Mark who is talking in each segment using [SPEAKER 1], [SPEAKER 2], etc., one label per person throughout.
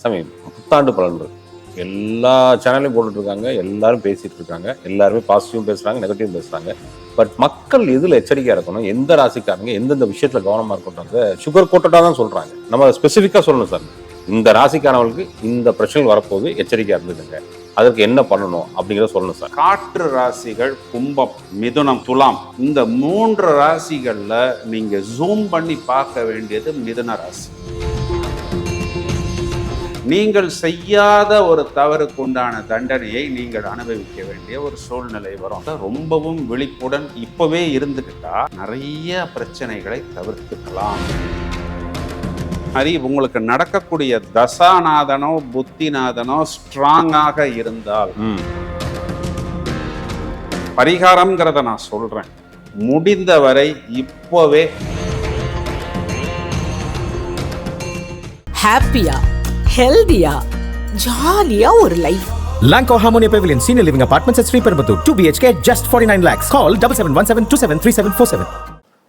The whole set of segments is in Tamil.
[SPEAKER 1] சாமி புத்தாண்டு பலன்கள் எல்லா சேனல்லையும் போட்டுட்ருக்காங்க எல்லாரும் பேசிகிட்டு இருக்காங்க எல்லாருமே பாசிட்டிவும் பேசுகிறாங்க நெகட்டிவும் பேசுகிறாங்க பட் மக்கள் எதில் எச்சரிக்கையாக இருக்கணும் எந்த ராசிக்காரங்க எந்தெந்த விஷயத்தில் கவனமாக இருக்கணுன்றத சுகர் கோட்டட்டாக தான் சொல்கிறாங்க நம்ம ஸ்பெசிஃபிக்காக சொல்லணும் சார். இந்த ராசிக்காரவங்களுக்கு இந்த பிரச்சனைகள் வரப்போகுது எச்சரிக்கையாக இருந்துதுங்க அதற்கு என்ன பண்ணணும் அப்படிங்கிறத சொல்லணும் சார்.
[SPEAKER 2] காற்று ராசிகள் கும்பம் மிதுனம் துலாம் இந்த மூன்று ராசிகளில் நீங்கள் ஜூம் பண்ணி பார்க்க வேண்டியது மிதுன ராசி. நீங்கள் செய்யாத ஒரு தவறுக்கு உண்டான தண்டனையை நீங்கள் அனுபவிக்க வேண்டிய ஒரு சூழ்நிலை வரும். ரொம்பவும் விழிப்புடன் இப்பவே இருந்துக்கிட்டா நிறைய பிரச்சனைகளை தவிர்த்துக்கலாம். மாதிரி உங்களுக்கு நடக்கக்கூடிய தசாநாதனோ புத்திநாதனோ ஸ்ட்ராங்காக இருந்தால் பரிகாரம்ங்கிறத நான் சொல்றேன். முடிந்தவரை இப்போவே.
[SPEAKER 3] ஹாப்பியா? ஹெல்தியா ஜாலியா ஒரு life
[SPEAKER 4] Lanco Harmonia Pavilion Senior Living Apartments at Sri Perambuttur 2 BHK just 49 lakhs. Call 7717273747.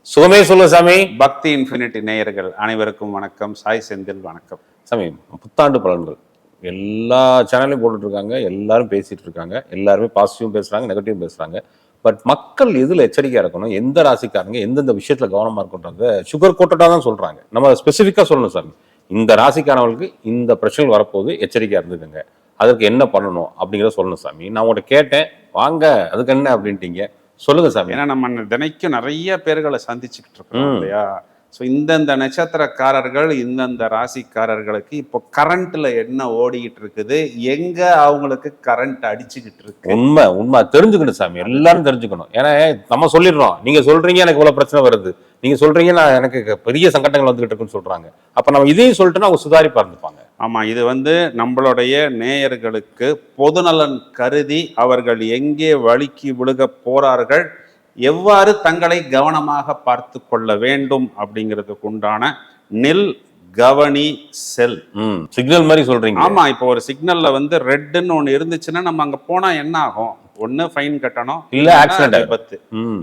[SPEAKER 1] சுகமே சொல்லு சாமி.
[SPEAKER 2] பக்தி இன்ஃபினிட்டி நேயர்கள் அனைவருக்கும் வணக்கம். சாய் செந்தில் வணக்கம்.
[SPEAKER 1] சாமி புத்தாண்டு பலன்கள். எல்லா சேனல்லையும் போட்டுட்டு இருக்காங்க எல்லாரும் பேசிட்டு இருக்காங்க எல்லாருமே பாசிட்டிவும் பேசுறாங்க நெகட்டிவும் பேசுறாங்க. பட் மக்கள் எதுல எச்சரிக்கையா இருக்கணும் எந்த ராசிக்காரங்க எந்தெந்த விஷயத்துல கவனமா இருக்கணுன்றத சுகர் கோட்டடா தான் சொல்றாங்க. நம்ம ஸ்பெசிஃபிக்கா சொல்லணும் சார் இந்த ராசிக்காரவங்களுக்கு இந்த பிரச்சனைகள் வரப்போகுது எச்சரிக்கையா இருந்துதுங்க அதற்கு என்ன பண்ணணும் அப்படிங்கிறத சொல்லணும் சாமி. நான் உங்கள்கிட்ட கேட்டேன். வாங்க அதுக்கு என்ன அப்படின்ட்டீங்க. சொல்லுங்க சாமி.
[SPEAKER 2] ஏன்னா நம்ம தினைக்கும் நிறைய பேர்களை சந்திச்சுக்கிட்டு இருக்கோம். இல்லையா? ஸோ இந்தந்த நட்சத்திரக்காரர்கள் இந்தந்த ராசிக்காரர்களுக்கு இப்போ கரண்ட்ல என்ன ஓடிக்கிட்டு இருக்குது? எங்க அவங்களுக்கு கரண்ட் அடிச்சுக்கிட்டு இருக்கு?
[SPEAKER 1] உண்மை உண்மை. தெரிஞ்சுக்கணும் சாமி. எல்லாரும் தெரிஞ்சுக்கணும். ஏன்னா நம்ம சொல்லிடுறோம். நீங்க சொல்றீங்க எனக்கு இவ்வளவு பிரச்சனை வருது. நீங்க சொல்றீங்க நான் எனக்கு பெரிய சங்கடங்கள் வந்துகிட்டு இருக்குன்னு சொல்றாங்க. அப்ப நம்ம இதையும் சொல்லிட்டுனா அவங்க சுதாரிப்பா இருந்துப்பாங்க.
[SPEAKER 2] ஆமா இது வந்து நம்மளுடைய நேயர்களுக்கு பொதுநலன் கருதி அவர்கள் எங்கே வழுக்கி விழுக போறார்கள்? எவ்வாறு தங்களை கவனமாக பார்த்து கொள்ள வேண்டும் அப்படிங்கிறதுக்கு உண்டான நில் கவனி செல்.
[SPEAKER 1] ம் சிக்னல் மாதிரி சொல்றீங்க.
[SPEAKER 2] ஆமா இப்போ ஒரு சிக்னல்ல வந்து ரெட்டுன்னு ஒண்ணு இருந்துச்சுன்னா நம்ம அங்க போனா என்ன ஆகும்? ஒண்ணு ஃபைன் கட்டணும்.
[SPEAKER 1] இல்ல ஆயிடும்.
[SPEAKER 2] விபத்து.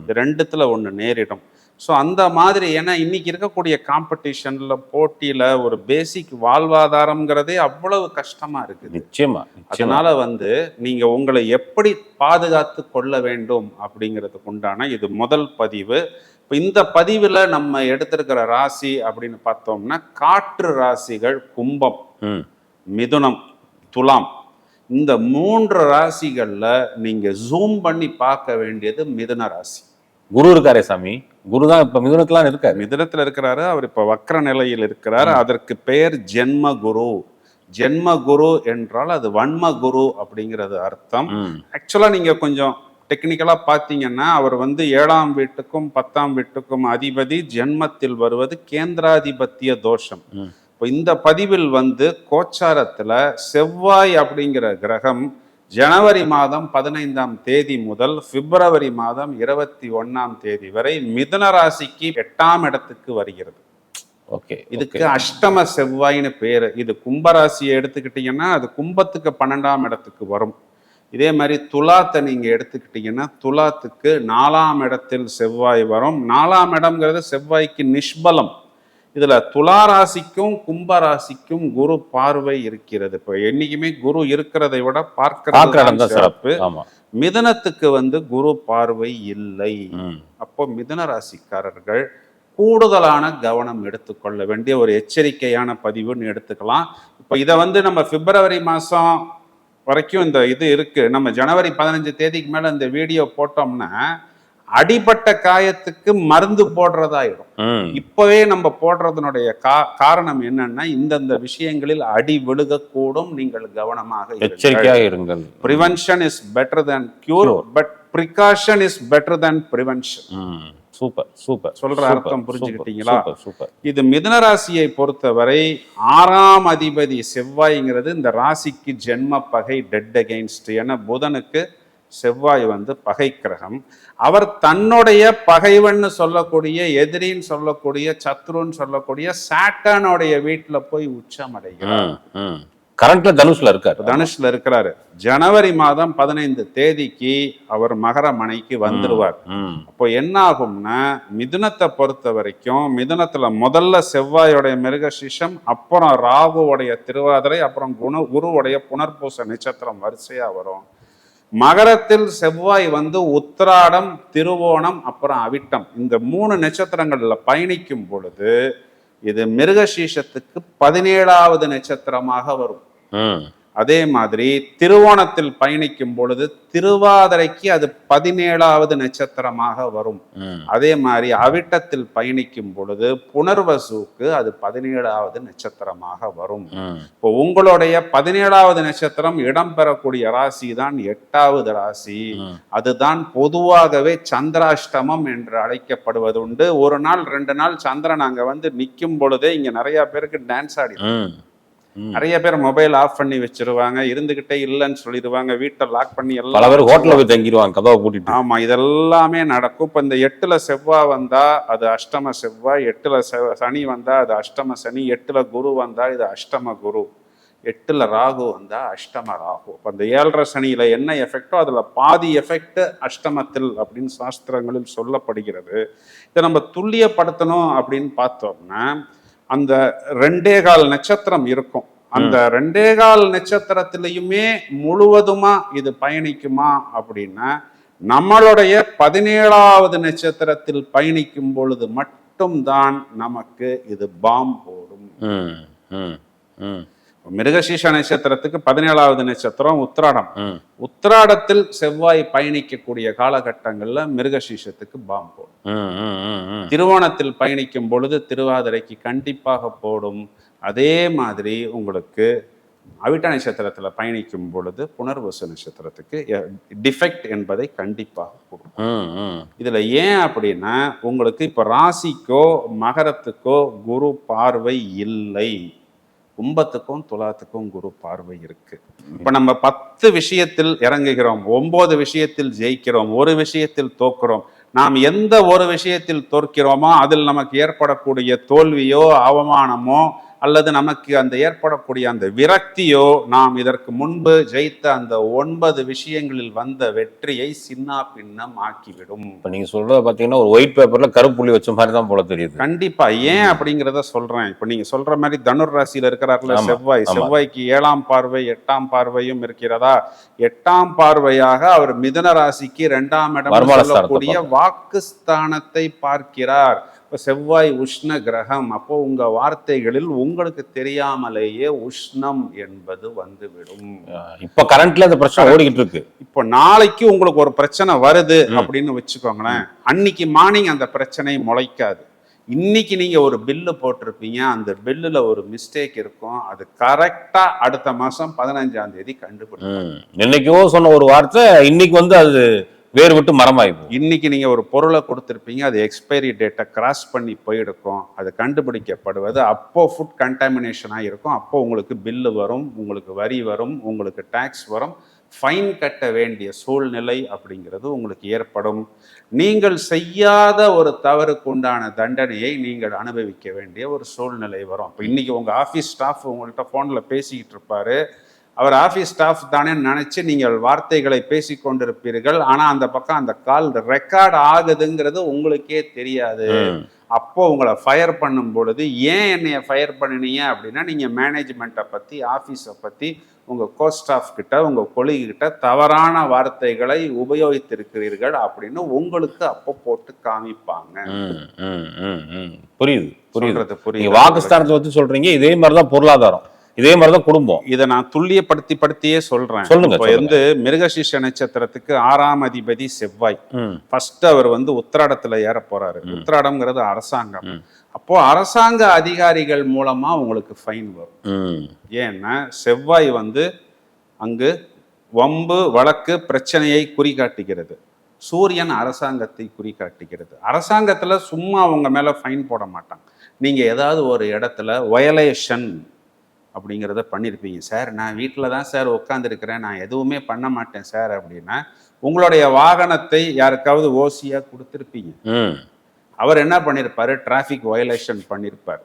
[SPEAKER 2] ரெண்டுத்துல ஒண்ணு நேரிடும். ஸோ அந்த மாதிரி ஏன்னா இன்னைக்கு இருக்கக்கூடிய காம்படிஷன்ல போட்டியில ஒரு பேசிக் வாழ்வாதாரம்ங்கிறதே அவ்வளவு கஷ்டமா இருக்குது.
[SPEAKER 1] நிச்சயமா
[SPEAKER 2] அதனால வந்து நீங்க உங்களை எப்படி பாதுகாத்து கொள்ள வேண்டும் அப்படிங்கிறதுக்கு உண்டான இது முதல் பதிவு. இப்போ இந்த பதிவில் நம்ம எடுத்திருக்கிற ராசி அப்படின்னு பார்த்தோம்னா காற்று ராசிகள் கும்பம் மிதுனம் துலாம். இந்த மூன்று ராசிகள்ல நீங்க ஜூம் பண்ணி பார்க்க வேண்டியது மிதுன ராசி.
[SPEAKER 1] குரு இருக்காரே சாமி. குரு தான் இப்ப மிதுனத்துலாம் இருக்காரு.
[SPEAKER 2] மிதுனத்துல இருக்கிறாரு அவர் இப்ப வக்ர நிலையில் இருக்கிறார். அதற்கு பெயர் ஜென்ம குரு ஜென்ம குரு என்றால் அது வன்ம குரு அப்படிங்கிறது அர்த்தம்.
[SPEAKER 1] ம்.
[SPEAKER 2] ஆக்சுவலா நீங்க கொஞ்சம் டெக்னிக்கலா பார்த்தீங்கன்னா அவர் வந்து ஏழாம் வீட்டுக்கும் பத்தாம் வீட்டுக்கும் அதிபதி ஜென்மத்தில் வருவது கேந்திராதிபத்திய தோஷம். இப்போ இந்த பதிவில் வந்து கோச்சாரத்துல செவ்வாய் அப்படிங்கிற கிரகம் ஜனவரி மாதம் பதினைந்தாம் தேதி முதல் பிப்ரவரி மாதம் இருபத்தி ஒண்ணாம் தேதி வரை மிதுன ராசிக்கு எட்டாம் இடத்துக்கு வருகிறது.
[SPEAKER 1] ஓகே
[SPEAKER 2] இதுக்கு அஷ்டம செவ்வாய்னு பேரு. இது கும்பராசியை எடுத்துக்கிட்டீங்கன்னா அது கும்பத்துக்கு பன்னெண்டாம் இடத்துக்கு வரும். இதே மாதிரி துலாத்தை நீங்க எடுத்துக்கிட்டீங்கன்னா துலாத்துக்கு நாலாம் இடத்தில் செவ்வாய் வரும். நாலாம் இடம்ங்கிறது செவ்வாய்க்கு நிஷ்பலம். இதுல துலா ராசிக்கும் கும்ப ராசிக்கும் குரு பார்வை இருக்கிறது. இப்போ என்னைக்குமே குரு இருக்கிறதை விட
[SPEAKER 1] தான் சிறப்பு.
[SPEAKER 2] மிதனத்துக்கு வந்து குரு பார்வை இல்லை. அப்போ மிதுன ராசிக்காரர்கள் கூடுதலான கவனம் எடுத்துக்கொள்ள வேண்டிய ஒரு எச்சரிக்கையான பதிவுன்னு எடுத்துக்கலாம். இப்போ இதை வந்து நம்ம பிப்ரவரி மாதம் வரைக்கும் இந்த இது இருக்கு. நம்ம ஜனவரி பதினஞ்சு தேதிக்கு மேல இந்த வீடியோ போட்டோம்னா அடிபட்ட காயத்துக்கு மருந்து போடுறதாயிடும். இப்பவே நம்ம போடுறதுனுடைய காரணம் என்னன்னா இந்தந்த விஷயங்களில் அடி விழுகக்கூடும். நீங்கள் கவனமாக.
[SPEAKER 1] எச்சரிக்கையாக இருங்கள்.
[SPEAKER 2] Prevention is better than cure. But precaution is better than prevention
[SPEAKER 1] super super
[SPEAKER 2] சொல்ற அர்த்தம் புரிஞ்சுக்கிட்டீங்களா?
[SPEAKER 1] Super super.
[SPEAKER 2] இது மிதுன ராசியை பொறுத்தவரை ஆறாம் அதிபதி செவ்வாய்ங்கிறது இந்த ராசிக்கு ஜென்ம பகை டெட் அகெயின்ஸ்ட் ஏன்னா புதனுக்கு செவ்வாய் வந்து பகை கிரகம். அவர் தன்னுடைய பகைவன்னு சொல்லக்கூடிய எதிரின்னு சொல்லக்கூடிய சத்ருன்னு சொல்லக்கூடிய சாட்டனுடைய வீட்டுல போய் உச்சம் அடைகிறார்
[SPEAKER 1] கரண்ட்ல தனுஷ்ல இருக்காரு.
[SPEAKER 2] தனுஷ்ல இருக்கிறாரு. ஜனவரி மாதம் பதினைந்து தேதிக்கு அவர் மகர மனைக்கு வந்துருவார். அப்போ என்ன ஆகும்னா மிதுனத்தை பொறுத்த வரைக்கும் மிதுனத்துல முதல்ல செவ்வாயோடைய மிருகசிஷம் அப்புறம் ராகுவோடைய திருவாதிரை அப்புறம் குண குருவுடைய புனர்பூச நட்சத்திரம் வரிசையா வரும். மகரத்தில் செவ்வாய் வந்து உத்திராடம் திருவோணம் அப்புறம் அவிட்டம். இந்த மூணு நட்சத்திரங்கள்ல பயணிக்கும் பொழுது இது மிருகசீஷத்துக்கு பதினேழாவது நட்சத்திரமாக வரும். அதே மாதிரி திருவோணத்தில் பயணிக்கும் பொழுது திருவாதிரைக்கு அது பதினேழாவது நட்சத்திரமாக வரும். அதே மாதிரி அவிட்டத்தில் பயணிக்கும் பொழுது புனர்வசுக்கு அது பதினேழாவது நட்சத்திரமாக வரும். இப்போ உங்களுடைய பதினேழாவது நட்சத்திரம் இடம்பெறக்கூடிய ராசி தான் எட்டாவது ராசி. அதுதான் பொதுவாகவே சந்திராஷ்டமம் என்று அழைக்கப்படுவது உண்டு ஒரு நாள் ரெண்டு நாள் சந்திரன் அங்க வந்து நிற்கும் பொழுதே இங்க நிறைய பேருக்கு டான்ஸ் ஆடி. நிறைய பேர் மொபைல் ஆஃப் பண்ணி வச்சிருவாங்க இருந்துகிட்டே இல்லைன்னு சொல்லிடுவாங்க வீட்டை லாக் பண்ணி
[SPEAKER 1] பல
[SPEAKER 2] எல்லாம்
[SPEAKER 1] பேர் ஹோட்டல்ல போய் தங்கிடுவாங்க கதவை பூட்டிட்டு.
[SPEAKER 2] ஆமா இதெல்லாமே நடக்கும். இப்ப இந்த எட்டுல செவ்வாய் வந்தா அது அஷ்டம செவ்வாய் எட்டுல சனி வந்தா அது அஷ்டம சனி எட்டுல குரு வந்தா இது அஷ்டம குரு எட்டுல ராகு வந்தா அஷ்டம ராகு. அப்ப அந்த ஏழரை சனியில என்ன எஃபெக்டோ அதுல பாதி எஃபெக்ட் அஷ்டமத்தில் அப்படின்னு சாஸ்திரங்களில் சொல்லப்படுகிறது. இதை நம்ம துல்லியப்படுத்தணும் அப்படின்னு பார்த்தோம்னா அந்த ரெண்டே கால் நட்சத்திரம் இருக்கும். அந்த ரெண்டே கால் நட்சத்திரத்திலையுமே முழுவதுமா இது பயணிக்குமா அப்படின்னா நம்மளுடைய பதினேழாவது நட்சத்திரத்தில் பயணிக்கும் பொழுது மட்டும்தான் நமக்கு இது பாம் போடும். மிருகசீஷ நட்சத்திரத்துக்கு பதினேழாவது நட்சத்திரம் உத்திராடம்.
[SPEAKER 1] ம்.
[SPEAKER 2] உத்திராடத்தில் செவ்வாய் பயணிக்கக்கூடிய காலகட்டங்கள்ல மிருகசீஷத்துக்கு பாம் போடும்.
[SPEAKER 1] ம் ம் ம் ம்.
[SPEAKER 2] திருவோணத்தில் பயணிக்கும் பொழுது திருவாதிரைக்கு கண்டிப்பாக போடும். அதே மாதிரி உங்களுக்கு அவிட்ட நட்சத்திரத்துல பயணிக்கும் பொழுது புனர்வசு நட்சத்திரத்துக்கு டிஃபெக்ட் என்பதை கண்டிப்பாக கொடுக்கும். இதுல ஏன் அப்படின்னா உங்களுக்கு இப்ப ராசிக்கோ மகரத்துக்கோ குரு பார்வை இல்லை. கும்பத்துக்கும் துலாத்துக்கும் குரு பார்வை இருக்கு. இப்ப நம்ம பத்து விஷயத்தில் இறங்குகிறோம் ஒன்பது விஷயத்தில் ஜெயிக்கிறோம் ஒரு விஷயத்தில் தோக்குறோம் நாம் எந்த ஒரு விஷயத்தில் தோற்கிறோமோ அதில் நமக்கு ஏற்படக்கூடிய தோல்வியோ அவமானமோ அல்லது நமக்கு அந்த ஏற்படக்கூடிய அந்த விரக்தியோ நாம் இதற்கு முன்பு ஜெயித்த அந்த ஒன்பது விஷயங்களில் வந்த வெற்றியை சின்னா பின்னம் ஆக்கிவிடும்.
[SPEAKER 1] இப்போ நீங்க சொல்றத பாத்தீங்கன்னா ஒரு ஒயிட் பேப்பர்ல கருப்புள்ளி வச்ச மாதிரி தான் போல தெரியுது.
[SPEAKER 2] கண்டிப்பா. ஏன் அப்படிங்கிறத சொல்றேன். இப்ப நீங்க சொல்ற மாதிரி தனுர் ராசியில இருக்கிறார்ல
[SPEAKER 1] ஆமா,
[SPEAKER 2] செவ்வாய். செவ்வாய்க்கு ஏழாம் பார்வை எட்டாம் பார்வையும் இருக்கிறதா? எட்டாம் பார்வையாக அவர் மிதுன ராசிக்கு இரண்டாம் இடம் சொல்லக்கூடிய வாக்குஸ்தானத்தை பார்க்கிறார். இப்ப செவ்வாய் உஷ்ண கிரகம் அப்போ உங்க வார்த்தைகளில் உங்களுக்கு தெரியாமலேயே உஷ்ணம் என்பது வந்துவிடும்.
[SPEAKER 1] இப்ப கரண்ட்ல இந்த பிரச்சனை ஓடிக்கிட்டு இருக்கு.
[SPEAKER 2] இப்போ நாளைக்கு உங்களுக்கு ஒரு பிரச்சனை வருது அப்படின்னு வச்சுக்கோங்களேன் அன்னைக்கு மார்னிங் அந்த பிரச்சனை முளைக்காது. இன்னைக்கு நீங்க ஒரு பில்லு போட்டிருப்பீங்க அந்த பில்லுல ஒரு மிஸ்டேக் இருக்கும் அது கரெக்டா அடுத்த மாசம் பதினஞ்சாம் தேதி கண்டுபிடிக்கும்.
[SPEAKER 1] என்னைக்கோ சொன்ன ஒரு வார்த்தை இன்னைக்கு வந்து அது வேறு விட்டு மரமாயிடும்
[SPEAKER 2] இன்னைக்கு நீங்க ஒரு பொருளை கொடுத்துருப்பீங்க அது எக்ஸ்பைரி டேட்டை கிராஸ் பண்ணி போயிருக்கும். அது கண்டுபிடிக்கப்படுவது அப்போ ஃபுட் கண்டாமினேஷனாக இருக்கும். அப்போ உங்களுக்கு பில்லு வரும் உங்களுக்கு வரி வரும் உங்களுக்கு டேக்ஸ் வரும். ஃபைன் கட்ட வேண்டிய சூழ்நிலை அப்படிங்கிறது உங்களுக்கு ஏற்படும். நீங்கள் செய்யாத ஒரு தவறுக்கு உண்டான தண்டனையை நீங்கள் அனுபவிக்க வேண்டிய ஒரு சூழ்நிலை வரும். அப்போ இன்னைக்கு உங்கள் ஆஃபீஸ் ஸ்டாஃப் உங்கள்கிட்ட ஃபோனில் பேசிக்கிட்டு இருப்பாரு. அவர் ஆஃபீஸ் ஸ்டாஃப் தானே நினைச்சு நீங்கள் வார்த்தைகளை பேசி கொண்டிருப்பீர்கள். ஆனா அந்த பக்கம் அந்த கால் ரெக்கார்ட் ஆகுதுங்கிறது உங்களுக்கே தெரியாது. அப்போ உங்களை ஃபயர் பண்ணும் பொழுது ஏன் என்னைய ஃபயர் பண்ணினீங்க? அப்படின்னா நீங்க மேனேஜ்மெண்ட்டை பத்தி ஆஃபீஸை பத்தி உங்க கோ ஸ்டாஃப் கிட்ட உங்க கொலிகு கிட்ட தவறான வார்த்தைகளை உபயோகித்திருக்கிறீர்கள் அப்படின்னு உங்களுக்கு அப்போ போட்டு காமிப்பாங்க.
[SPEAKER 1] புரியுது புரியுது.
[SPEAKER 2] புரியுது.
[SPEAKER 1] வாக்குஸ்தானத்தை பத்தி சொல்றீங்க இதே மாதிரிதான் பொருளாதாரம். இதே மாதிரிதான் குடும்பம்.
[SPEAKER 2] இதை நான் துல்லியப்படுத்தி படுத்தியே சொல்றேன்.
[SPEAKER 1] சொல்லுங்க.
[SPEAKER 2] வந்து மிருகசிஷ நட்சத்திரத்துக்கு ஆறாம் அதிபதி செவ்வாய். ஃபர்ஸ்ட் அவர் வந்து உத்திராடத்துல ஏற போறாரு. உத்திராடம்ங்கிறது அரசாங்கம். அப்போ அரசாங்க அதிகாரிகள் மூலமா உங்களுக்கு ஃபைன் வரும். ஏன்னா செவ்வாய் வந்து அங்கு வம்பு வழக்கு பிரச்சனையை குறிகாட்டுகிறது. சூரியன் அரசாங்கத்தை குறிகாட்டுகிறது. அரசாங்கத்துல சும்மா அவங்க மேல ஃபைன் போட மாட்டாங்க. நீங்க ஏதாவது ஒரு இடத்துல வயலேஷன் அப்படிங்கிறத பண்ணியிருப்பீங்க. சார் நான் வீட்டில் தான் சார் உட்காந்துருக்கிறேன் நான் எதுவுமே பண்ண மாட்டேன் சார் அப்படின்னா உங்களுடைய வாகனத்தை யாருக்காவது ஓசியாக கொடுத்துருப்பீங்க. அவர் என்ன பண்ணியிருப்பாரு டிராஃபிக் வயலேஷன் பண்ணியிருப்பார்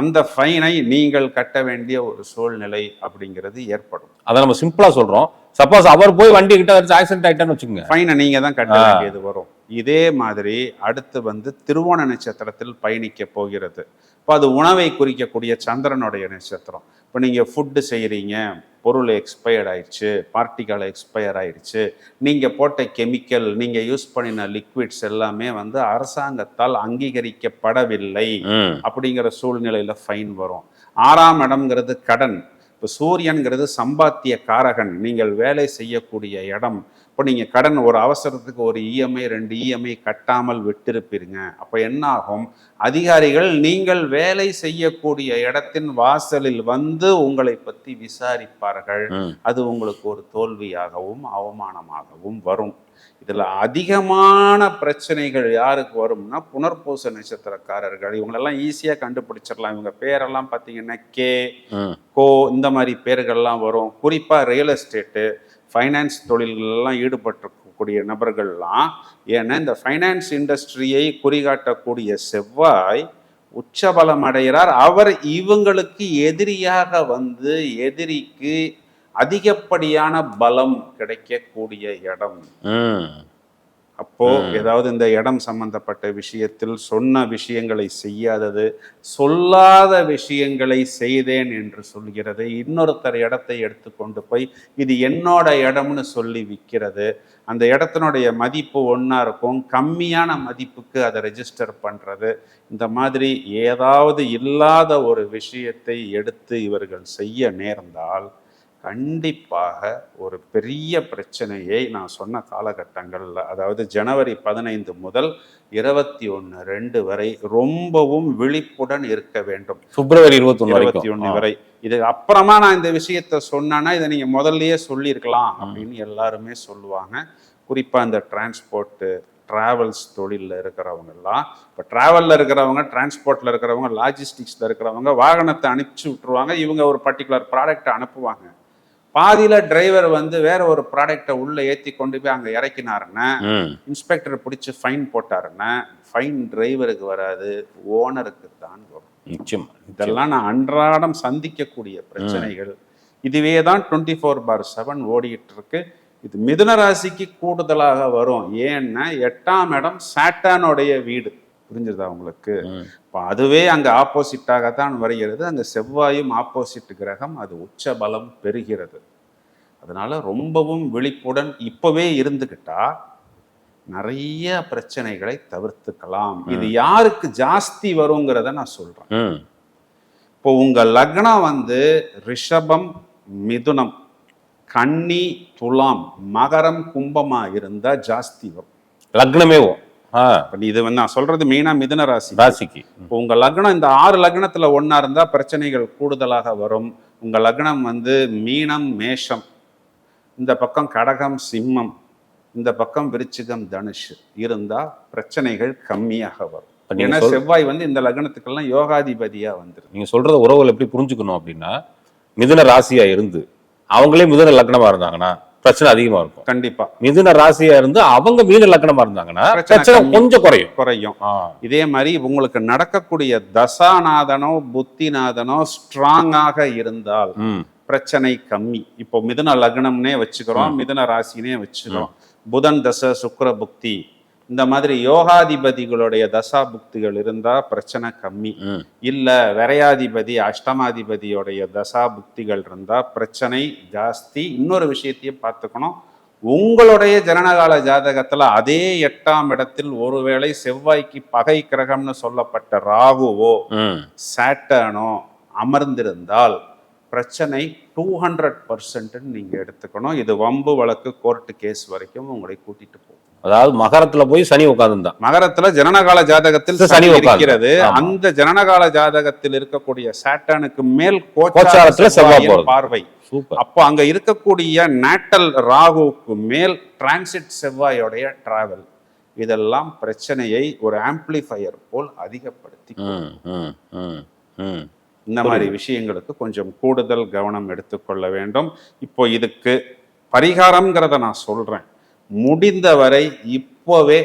[SPEAKER 2] அந்த ஃபைனை நீங்கள் கட்ட வேண்டிய ஒரு சூழ்நிலை அப்படிங்கிறது ஏற்படும்.
[SPEAKER 1] அதை நம்ம சிம்பிளா சொல்றோம். சப்போஸ் அவர் போய் வண்டி கிட்ட ஆக்சிடென்ட் ஆயிட்டான்னு வச்சுக்கோங்க.
[SPEAKER 2] ஃபைனை நீங்க தான் கட்ட. வேண்டியது வரும். இதே மாதிரி அடுத்து வந்து திருவோண நட்சத்திரத்தில் பயணிக்க போகிறது. இப்போ அது உணவை குறிக்கக்கூடிய சந்திரனுடைய நட்சத்திரம். இப்போ நீங்க ஃபுட்டு செய்கிறீங்க பொருள் எக்ஸ்பயர்ட் ஆயிடுச்சு பார்ட்டிகள் எக்ஸ்பயர் ஆயிடுச்சு நீங்க போட்ட கெமிக்கல் நீங்க யூஸ் பண்ணின லிக்விட்ஸ் எல்லாமே வந்து அரசாங்கத்தால் அங்கீகரிக்கப்படவில்லை அப்படிங்கிற சூழ்நிலையில ஃபைன் வரும். ஆறாம் இடம்ங்கிறது கடன். இப்போ சூரியன்கிறது சம்பாத்திய காரகன் நீங்கள் வேலை செய்யக்கூடிய இடம். இப்போ நீங்கள் கடன் ஒரு அவசரத்துக்கு ஒரு இஎம்ஐ ரெண்டு இஎம்ஐ கட்டாமல் விட்டிருப்பீங்க அப்போ என்ன ஆகும் அதிகாரிகள் நீங்கள் வேலை செய்யக்கூடிய இடத்தின் வாசலில் வந்து உங்களை பற்றி விசாரிப்பார்கள். அது உங்களுக்கு ஒரு தோல்வியாகவும் அவமானமாகவும் வரும். இதில் அதிகமான பிரச்சனைகள் யாருக்கு வரும்னா புனர்பூச நட்சத்திரக்காரர்கள். இவங்களெல்லாம் ஈஸியாக கண்டுபிடிச்சிடலாம். இவங்க பேரெல்லாம் பார்த்தீங்கன்னா கே கோ இந்த மாதிரி பேர்கள்லாம் வரும். குறிப்பாக ரியல் எஸ்டேட்டு ஃபைனான்ஸ் தொழில்களெல்லாம் ஈடுபட்டிருக்கக்கூடிய நபர்கள்லாம் ஏன்னா இந்த ஃபைனான்ஸ் இண்டஸ்ட்ரியை குறிகாட்டக்கூடிய செவ்வாய் உச்சபலம் அடைகிறார். அவர் இவங்களுக்கு எதிரியாக வந்து எதிரிக்கு அதிகப்படியான பலம் கிடைக்கக்கூடிய இடம். அப்போ ஏதாவது இந்த இடம் சம்பந்தப்பட்ட விஷயத்தில் சொன்ன விஷயங்களை செய்யாதது சொல்லாத விஷயங்களை செய்தேன் என்று சொல்கிறது. இன்னொருத்தர் இடத்தை எடுத்துக்கொண்டு போய் இது என்னோட இடம்னு சொல்லி விற்கிறது. அந்த இடத்தினுடைய மதிப்பு ஒன்றா இருக்கும். கம்மியான மதிப்புக்கு அதை ரெஜிஸ்டர் பண்ணுறது இந்த மாதிரி ஏதாவது இல்லாத ஒரு விஷயத்தை எடுத்து இவர்கள் செய்ய நேர்ந்தால் கண்டிப்பாக ஒரு பெரிய பிரச்சனையை நான் சொன்ன காலகட்டங்களில் அதாவது ஜனவரி பதினைந்து முதல் இருபத்தி ஒன்று ரெண்டு வரை ரொம்பவும் விழிப்புடன் இருக்க வேண்டும்.
[SPEAKER 1] பிப்ரவரி இருபத்தொன்னு
[SPEAKER 2] இருபத்தி ஒன்று. வரை. இது அப்புறமா நான் இந்த விஷயத்த சொன்னேன்னா இதை நீங்க முதல்லயே சொல்லியிருக்கலாம் அப்படின்னு எல்லாருமே சொல்லுவாங்க. குறிப்பா இந்த டிரான்ஸ்போர்ட்டு டிராவல்ஸ் தொழிலில் இருக்கிறவங்க எல்லாம் இப்போ ட்ராவலில் இருக்கிறவங்க டிரான்ஸ்போர்ட்டில் இருக்கிறவங்க லாஜிஸ்டிக்ஸில் இருக்கிறவங்க வாகனத்தை அனுப்பிச்சு விட்டுருவாங்க. இவங்க ஒரு பர்டிகுலர் ப்ராடக்ட்டை அனுப்புவாங்க. பாதியில டிரைவர் வந்து வேற ஒரு ப்ராடக்டை உள்ள ஏற்றி கொண்டு போய் அங்கே இறக்கினாருன்னா இன்ஸ்பெக்டர் பிடிச்சி ஃபைன் போட்டாருன்னா ஃபைன் டிரைவருக்கு வராது ஓனருக்கு தான் வரும்.
[SPEAKER 1] நிச்சயமா
[SPEAKER 2] இதெல்லாம் நான் அன்றாடம் சந்திக்கக்கூடிய பிரச்சனைகள். இதுவே தான் டுவெண்ட்டி ஃபோர் பார் செவன் ஓடிட்டு இருக்கு. இது மிதுன ராசிக்கு கூடுதலாக வரும். ஏன்னா எட்டாம் இடம் சாட்டானுடைய வீடு. புரிஞ்சுதா உங்களுக்கு. இப்போ அதுவே அங்கே ஆப்போசிட்டாகத்தான் வருகிறது. அங்கே செவ்வாயும் ஆப்போசிட் கிரகம் அது உச்ச பலம் பெறுகிறது. அதனால ரொம்பவும் விழிப்புடன் இப்பவே இருந்துக்கிட்டா நிறைய பிரச்சனைகளை தவிர்த்துக்கலாம். இது யாருக்கு ஜாஸ்தி வருங்கிறத நான் சொல்றேன். இப்போ உங்க லக்னம் வந்து ரிஷபம் மிதுனம் கன்னி துலாம் மகரம் கும்பமா இருந்தா ஜாஸ்தி வரும்.
[SPEAKER 1] லக்னமே
[SPEAKER 2] இப்ப இது வந்து நான் சொல்றது மெயினா மிதுன ராசி.
[SPEAKER 1] ராசிக்கு.
[SPEAKER 2] இப்போ உங்க லக்னம் இந்த ஆறு லக்னத்துல ஒண்ணா இருந்தா பிரச்சனைகள் கூடுதலாக வரும். உங்க லக்னம் வந்து மீனம் மேஷம். இந்த பக்கம் கடகம் சிம்மம். இந்த பக்கம் விருச்சிகம் தனுஷ். இருந்தா பிரச்சனைகள் கம்மியாக வரும். ஏன்னா செவ்வாய் வந்து இந்த லக்னத்துக்கெல்லாம் யோகாதிபதியா வந்துருது
[SPEAKER 1] நீங்க சொல்றத உறவுகள் எப்படி புரிஞ்சுக்கணும் அப்படின்னா மிதுன ராசியா இருந்து அவங்களே மிதுன லக்னமா இருந்தாங்கன்னா பிரச்சனை அதிகமா இருக்கும்.
[SPEAKER 2] கண்டிப்பா.
[SPEAKER 1] மிதுன ராசியா இருந்து அவங்க மீன லக்னமா இருந்தாங்கன்னா
[SPEAKER 2] பிரச்சனை.
[SPEAKER 1] கொஞ்சம் குறையும்.
[SPEAKER 2] குறையும். இதே மாதிரி உங்களுக்கு நடக்கக்கூடிய தசாநாதனோ புத்திநாதனோ ஸ்ட்ராங்காக இருந்தால் பிரச்சனை கம்மி. இப்போ மிதுன லக்னம்னே வச்சுக்கிறோம் மிதுன ராசினே வச்சுக்கிறோம். புதன் தசை சுக்கிர புக்தி இந்த மாதிரி யோகாதிபதிகளுடைய தசா புக்திகள் இருந்தா பிரச்சனை கம்மி. இல்ல விரையாதிபதி அஷ்டமாதிபதியோடைய தசா புக்திகள் இருந்தா பிரச்சனை ஜாஸ்தி. இன்னொரு விஷயத்தையும் பார்த்துக்கணும். உங்களுடைய ஜனனகால ஜாதகத்துல அதே எட்டாம் இடத்தில் ஒருவேளை செவ்வாய்க்கு பகை கிரகம்னு சொல்லப்பட்ட ராகுவோ சாட்டனோ அமர்ந்திருந்தால் பிரச்சனை டூ ஹண்ட்ரட் பர்சன்ட் நீங்க எடுத்துக்கணும். இது வம்பு வழக்கு கோர்ட்டு கேஸ் வரைக்கும் உங்களை கூட்டிட்டு போகும்.
[SPEAKER 1] அதாவது மகரத்துல போய் சனி உட்காந்துருந்தான்
[SPEAKER 2] மகரத்துல ஜனனகால ஜாதகத்தில்
[SPEAKER 1] சனி.
[SPEAKER 2] இருக்கிறது. அந்த ஜனனகால ஜாதகத்தில் இருக்கக்கூடிய சாட்டனுக்கு மேல்
[SPEAKER 1] கோச்சாரத்துல செவ்வாய்.
[SPEAKER 2] பார்வை.
[SPEAKER 1] சூப்பர்.
[SPEAKER 2] அப்போ அங்க இருக்கக்கூடிய நேட்டல் ராகுவுக்கு மேல் டிரான்சிட் செவ்வாயோடைய டிராவல் இதெல்லாம் பிரச்சனையை ஒரு ஆம்பிளிஃபையர் போல் அதிகப்படுத்தி இந்த மாதிரி விஷயங்களுக்கு கொஞ்சம் கூடுதல் கவனம் எடுத்துக்கொள்ள வேண்டும். இப்போ இதுக்கு பரிகாரம்ங்கிறத நான் சொல்றேன். முடிந்தவரை இப்போவே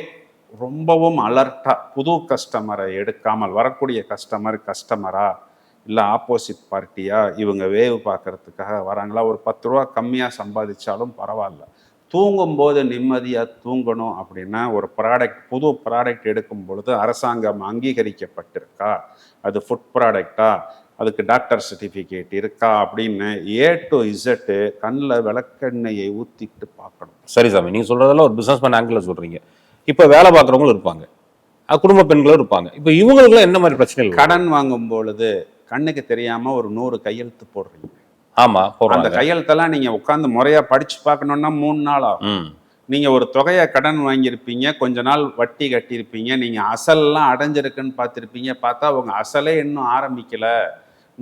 [SPEAKER 2] ரொம்பவும் அலர்ட்டாக புது கஸ்டமரை எடுக்காமல் வரக்கூடிய கஸ்டமர் கஸ்டமரா இல்லை ஆப்போசிட் பார்ட்டியா இவங்க வேவு பார்க்கறதுக்காக வராங்களா? ஒரு பத்து ரூபா கம்மியாக சம்பாதிச்சாலும் பரவாயில்ல. தூங்கும்போது நிம்மதியாக தூங்கணும் அப்படின்னா ஒரு ப்ராடக்ட் புது ப்ராடக்ட் எடுக்கும் பொழுது அரசாங்கம் அங்கீகரிக்கப்பட்டிருக்கா? அது ஃபுட் ப்ராடக்டா அதுக்கு டாக்டர் சர்டிஃபிகேட் இருக்கா அப்படின்னு ஏ டு இசட்டு கண்ணில் விளக்கெண்ணெயை ஊற்றிட்டு பார்க்கணும்.
[SPEAKER 1] சரி சாமி நீங்க சொல்றதெல்லாம் ஒரு பிசினஸ் மேன் ஆங்கிள் சொல்றீங்க. இப்ப வேலை பார்க்குறவங்களும் இருப்பாங்க. குடும்ப பெண்களும் இருப்பாங்க. இப்ப இவங்களுக்குலாம் என்ன மாதிரி பிரச்சனைகள் வரும்?
[SPEAKER 2] கடன் வாங்கும் பொழுது கண்ணுக்கு தெரியாம ஒரு நூறு கையெழுத்து போடுறீங்க.
[SPEAKER 1] ஆமா
[SPEAKER 2] அந்த கையெழுத்தெல்லாம் நீங்க உட்காந்து முறையா படிச்சு பார்க்கணும்னா மூணு நாள் ஆகும்.
[SPEAKER 1] ம்.
[SPEAKER 2] நீங்க ஒரு தொகையை கடன் வாங்கியிருப்பீங்க கொஞ்ச நாள் வட்டி கட்டியிருப்பீங்க நீங்க அசல்லாம் அடைஞ்சிருக்குன்னு பார்த்துருப்பீங்க பார்த்தா உங்க அசலே இன்னும் ஆரம்பிக்கல.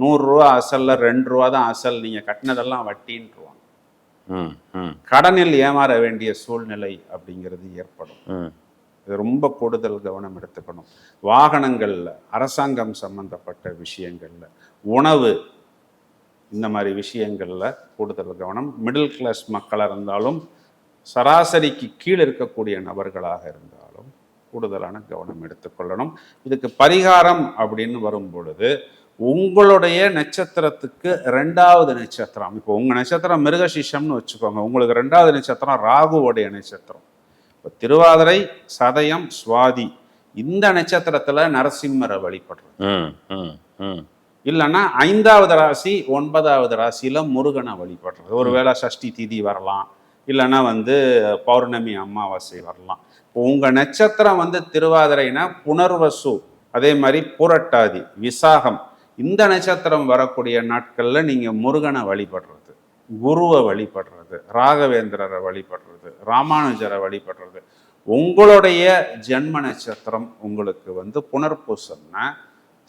[SPEAKER 2] நூறுரூவா அசல்ல ரெண்டு ரூபா தான் அசல் நீங்க கட்டினதெல்லாம்
[SPEAKER 1] ம்
[SPEAKER 2] கடனில் ஏமாற வேண்டிய சூழ்நிலை அப்படிங்கிறது ஏற்படும். இது ரொம்ப கூடுதல் கவனம் எடுத்துக்கணும். வாகனங்கள்ல அரசாங்கம் சம்பந்தப்பட்ட விஷயங்கள்ல உணவு இந்த மாதிரி விஷயங்கள்ல கூடுதல் கவனம். மிடில் கிளாஸ் மக்களாக இருந்தாலும் சராசரிக்கு கீழ் இருக்கக்கூடிய நபர்களாக இருந்தாலும் கூடுதலான கவனம் எடுத்துக்கொள்ளணும். இதுக்கு பரிகாரம் அப்படின்னு வரும் பொழுது உங்களுடைய நட்சத்திரத்துக்கு ரெண்டாவது நட்சத்திரம். இப்போ உங்க நட்சத்திரம் மிருகசிஷம்னு வச்சுக்கோங்க. உங்களுக்கு ரெண்டாவது நட்சத்திரம் ராகுவோடைய நட்சத்திரம். இப்போ திருவாதிரை சதயம் சுவாதி இந்த நட்சத்திரத்துல நரசிம்மரை வழிபடுறது. இல்லைன்னா ஐந்தாவது ராசி ஒன்பதாவது ராசியில முருகனை வழிபடுறது. ஒருவேளை சஷ்டி திதி வரலாம். இல்லைன்னா வந்து பௌர்ணமி அமாவாசை வரலாம். இப்போ உங்க நட்சத்திரம் வந்து திருவாதிரைனா புனர்வசு அதே மாதிரி புரட்டாதி விசாகம் இந்த நட்சத்திரம் வரக்கூடிய நாட்களில் நீங்கள் முருகனை வழிபடுறது குருவை வழிபடுறது ராகவேந்திரரை வழிபடுறது ராமானுஜரை வழிபடுறது. உங்களுடைய ஜென்ம நட்சத்திரம் உங்களுக்கு வந்து புனர்பூசம்னா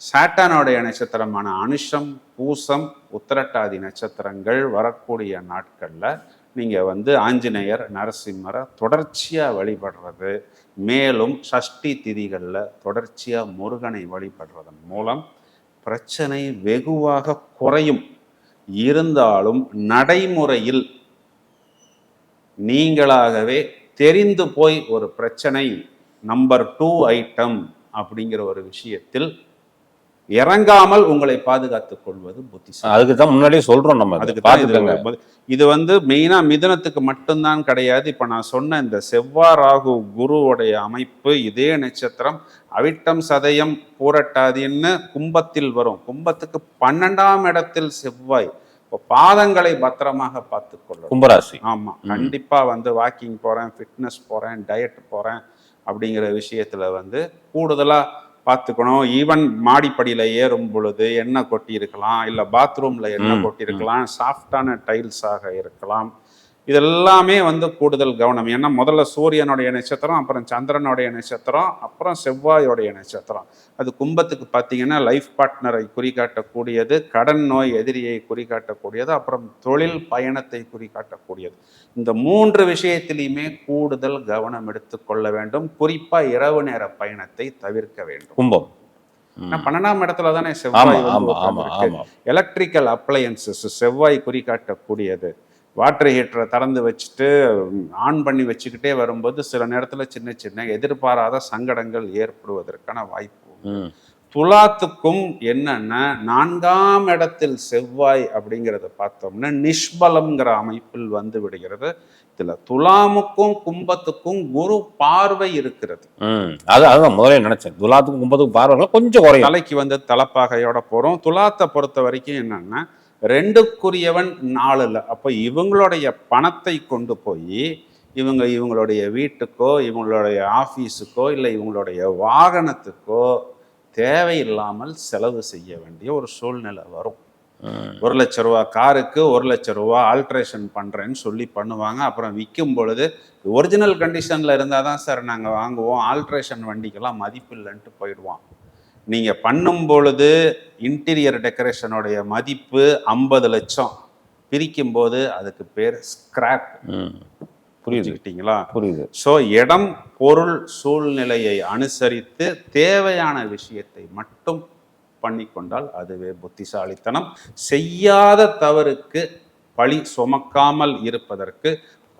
[SPEAKER 2] சாட்டானுடைய நட்சத்திரமான அனுஷம் பூசம் உத்திரட்டாதி நட்சத்திரங்கள் வரக்கூடிய நாட்களில் நீங்கள் வந்து ஆஞ்சநேயர் நரசிம்மரை தொடர்ச்சியாக வழிபடுறது. மேலும் சஷ்டி திதிகளில் தொடர்ச்சியாக முருகனை வழிபடுறதன் மூலம் பிரச்சனை வெகுவாக குறையும். இருந்தாலும் நடைமுறையில் நீங்களாகவே தெரிந்து போய் ஒரு பிரச்சனை நம்பர் டூ ஐட்டம் அப்படிங்கிற ஒரு விஷயத்தில் இறங்காமல் உங்களை பாதுகாத்துக் கொள்வது புத்திசாலி.
[SPEAKER 1] அதுக்கு தான் முன்னாடியே சொல்றோம் நம்ம
[SPEAKER 2] அதுக்கு இது வந்து மெயினா மிதனத்துக்கு மட்டும்தான் கிடையாது. இப்ப நான் சொன்ன இந்த செவ்வாய் ராகு குருவுடைய அமைப்பு இதே நட்சத்திரம் அவிட்டம் சதயம் பூரட்டாதின்னு கும்பத்தில் வரும். கும்பத்துக்கு பன்னெண்டாம் இடத்தில் செவ்வாய். இப்போ பாதங்களை பத்திரமாக கொள்ளணும்.
[SPEAKER 1] கும்பராசி.
[SPEAKER 2] ஆமா. கண்டிப்பா வந்து வாக்கிங் போறேன் ஃபிட்னஸ் போறேன் டயட் போறேன் அப்படிங்கிற விஷயத்துல வந்து கூடுதலா பார்த்துக்கணும். ஈவன் மாடிப்படியில ஏறும் பொழுது எண்ணெய் கொட்டி இருக்கலாம் இல்ல பாத்ரூம்ல எண்ணெய் கொட்டி இருக்கலாம் சாஃப்டான டைல்ஸாக இருக்கலாம். இதெல்லாமே வந்து கூடுதல் கவனம். ஏன்னா முதல்ல சூரியனுடைய நட்சத்திரம் அப்புறம் சந்திரனுடைய நட்சத்திரம் அப்புறம் செவ்வாயோடைய நட்சத்திரம். அது கும்பத்துக்கு பார்த்தீங்கன்னா லைஃப் பார்ட்னரை குறிகாட்டக்கூடியது கடன் நோய் எதிரியை குறிகாட்டக்கூடியது அப்புறம் தொழில் பயணத்தை குறிகாட்டக்கூடியது. இந்த மூன்று விஷயத்திலையுமே கூடுதல் கவனம் எடுத்துக்கொள்ள வேண்டும். குறிப்பா இரவு நேர பயணத்தை தவிர்க்க வேண்டும்.
[SPEAKER 1] கும்பம்.
[SPEAKER 2] பன்னெண்டாம் இடத்துல தானே செவ்வாய் எலக்ட்ரிக்கல் அப்ளையன்சஸ் செவ்வாய் குறிகாட்டக்கூடியது. வாட்டர் ஹீட்டரை திறந்து வச்சுட்டு ஆன் பண்ணி வச்சுக்கிட்டே வரும்போது சில நேரத்தில் சின்ன சின்ன எதிர்பாராத சங்கடங்கள் ஏற்படுவதற்கான வாய்ப்பு துலாத்துக்கும் என்னன்னா நான்காம் இடத்தில் செவ்வாய் அப்படிங்கிறத பார்த்தோம்னா நிஷ்பலம்ங்கிற அமைப்பில் வந்து விடுகிறது. இதுல துலாமுக்கும் கும்பத்துக்கும் குரு பார்வை இருக்கிறது.
[SPEAKER 1] அது அதுதான் முதல்ல நினைச்சேன். துலாத்துக்கும் கும்பத்துக்கும் பார்வைகள் கொஞ்சம் குறையும்.
[SPEAKER 2] தலைக்கு வந்து தலப்பாகையோட போறோம். துலாத்தை பொறுத்த வரைக்கும் என்னன்னா ரெண்டுக்குரியவன் நாலுல அப்போ இவங்களுடைய பணத்தை கொண்டு போய் இவங்க இவங்களுடைய வீட்டுக்கோ இவங்களுடைய ஆஃபீஸுக்கோ இல்லை இவங்களுடைய வாகனத்துக்கோ தேவையில்லாமல் செலவு செய்ய வேண்டிய ஒரு சூழ்நிலை வரும். ஒரு லட்ச ரூபா காருக்கு ஒரு லட்ச ரூபா ஆல்ட்ரேஷன் பண்ணுறேன்னு சொல்லி பண்ணுவாங்க. அப்புறம் விற்கும் பொழுது ஒரிஜினல் கண்டிஷனில் இருந்தால் தான் சார் நாங்கள் வாங்குவோம். ஆல்ட்ரேஷன் வண்டிக்கெல்லாம் மதிப்பில்லைன்ட்டு போயிடுவான். நீங்கள் பண்ணும் பொழுது இன்டீரியர் டெக்கரேஷனுடைய மதிப்பு ஐம்பது லட்சம். பிரிக்கும் போது அதுக்கு பேர் ஸ்கிராப் புரிஞ்சுக்கிட்டீங்களா?
[SPEAKER 1] புரியுது.
[SPEAKER 2] ஸோ இடம் பொருள் சூழ்நிலையை அனுசரித்து தேவையான விஷயத்தை மட்டும் பண்ணிக்கொண்டால் அதுவே புத்திசாலித்தனம். செய்யாத தவறுக்கு பழி சுமக்காமல் இருப்பதற்கு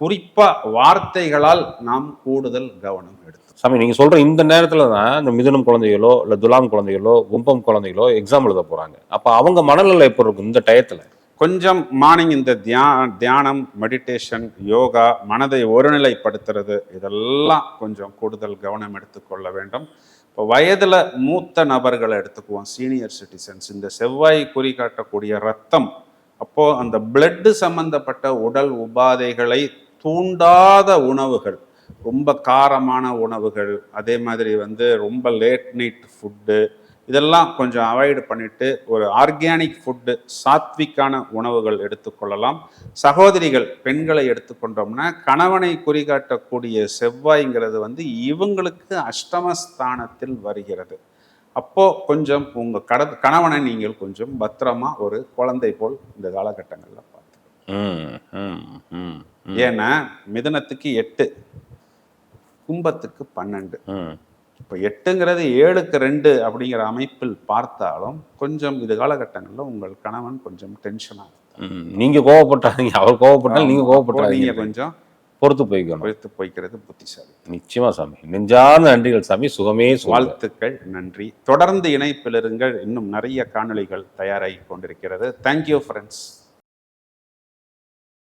[SPEAKER 2] குறிப்பா வார்த்தைகளால் நாம் கூடுதல் கவனம் எடுத்து
[SPEAKER 1] சாமி நீங்க சொல்ற இந்த நேரத்துல தான் இந்த மிதுனம் குழந்தைகளோ இல்ல துலாம் குழந்தைகளோ கும்பம் குழந்தைகளோ எக்ஸாம் எழுத போறாங்க. அப்ப அவங்க மனநிலை எப்படி இருக்கும் இந்த டயத்துல?
[SPEAKER 2] கொஞ்சம் மார்னிங் இந்த தியா தியானம் மெடிடேஷன் யோகா மனதை ஒருநிலைப்படுத்துறது இதெல்லாம் கொஞ்சம் கூடுதல் கவனம் எடுத்துக்கொள்ள வேண்டும். இப்போ வயதுல மூத்த நபர்களை எடுத்துக்குவோம் சீனியர் சிட்டிசன்ஸ் இந்த செவ்வாய் குறி காட்டக்கூடிய ரத்தம் அப்போ அந்த பிளட்டு சம்பந்தப்பட்ட உடல் உபாதைகளை தூண்டாத உணவுகள் ரொம்ப காரமான உணவுகள் அதே மாதிரி வந்து ரொம்ப லேட் நைட் ஃபுட்டு இதெல்லாம் கொஞ்சம் அவாய்டு பண்ணிட்டு ஒரு ஆர்கானிக் ஃபுட்டு சாத்விக்கான உணவுகள் எடுத்துக்கொள்ளலாம் சகோதரிகள் பெண்களை எடுத்துக்கொண்டோம்னா கணவனை குறிகாட்டக்கூடிய செவ்வாய்ங்கிறது வந்து இவங்களுக்கு அஷ்டமஸ்தானத்தில் வருகிறது. அப்போ கொஞ்சம் உங்க கட கணவனை நீங்கள் கொஞ்சம் பத்திரமா ஒரு குழந்தை போல் இந்த காலகட்டங்களில் பார்த்து ஏன்னா மிதுனத்துக்கு எட்டு கும்பத்துக்கு பன்னெண்டு. இப்போ எட்டுங்கிறது ஏழுக்கு ரெண்டு அப்படிங்கிற அமைப்பில் பார்த்தாலும் கொஞ்சம் இது காலகட்டங்களில் உங்கள் கணவன் கொஞ்சம் டென்ஷனாக
[SPEAKER 1] ம். நீங்க கோவப்பட்டாதீங்க அவர் கோவப்பட்டாலும் நீங்க
[SPEAKER 2] நீங்க
[SPEAKER 1] கோவப்பட்டாதீங்க
[SPEAKER 2] கொஞ்சம்
[SPEAKER 1] பொறுத்து போய்க்கணும்.
[SPEAKER 2] பொறுத்து போய்க்கிறது புத்திசாலி.
[SPEAKER 1] நிச்சயமா சாமி. நெஞ்சார்ந்த நன்றிகள் சாமி. சுகமே வாழ்த்து
[SPEAKER 2] வாழ்த்துக்கள் நன்றி. தொடர்ந்து இணைப்பில் இருங்கள். இன்னும் நிறைய காணொளிகள் தயாராகி கொண்டிருக்கிறது. Thank you friends